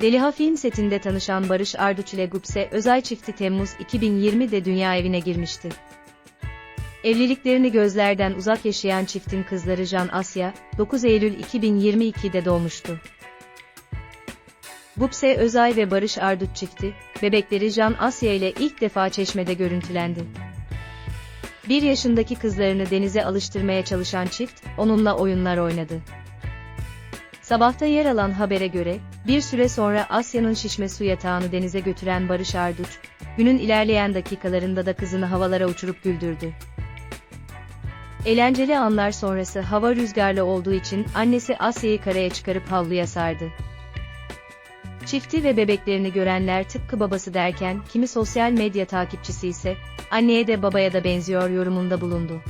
Deliha film setinde tanışan Barış Arduç ile Gupse Özay çifti Temmuz 2020'de dünya evine girmişti. Evliliklerini gözlerden uzak yaşayan çiftin kızları Can Asya, 9 Eylül 2022'de doğmuştu. Gupse Özay ve Barış Arduç çifti, bebekleri Can Asya ile ilk defa Çeşme'de görüntülendi. Bir yaşındaki kızlarını denize alıştırmaya çalışan çift, onunla oyunlar oynadı. Sabahta yer alan habere göre, bir süre sonra Asya'nın şişme su yatağını denize götüren Barış Arduç, günün ilerleyen dakikalarında da kızını havalara uçurup güldürdü. Eğlenceli anlar sonrası hava rüzgarlı olduğu için annesi Asya'yı karaya çıkarıp havluya sardı. Çifti ve bebeklerini görenler tıpkı babası derken kimi sosyal medya takipçisi ise anneye de babaya da benziyor yorumunda bulundu.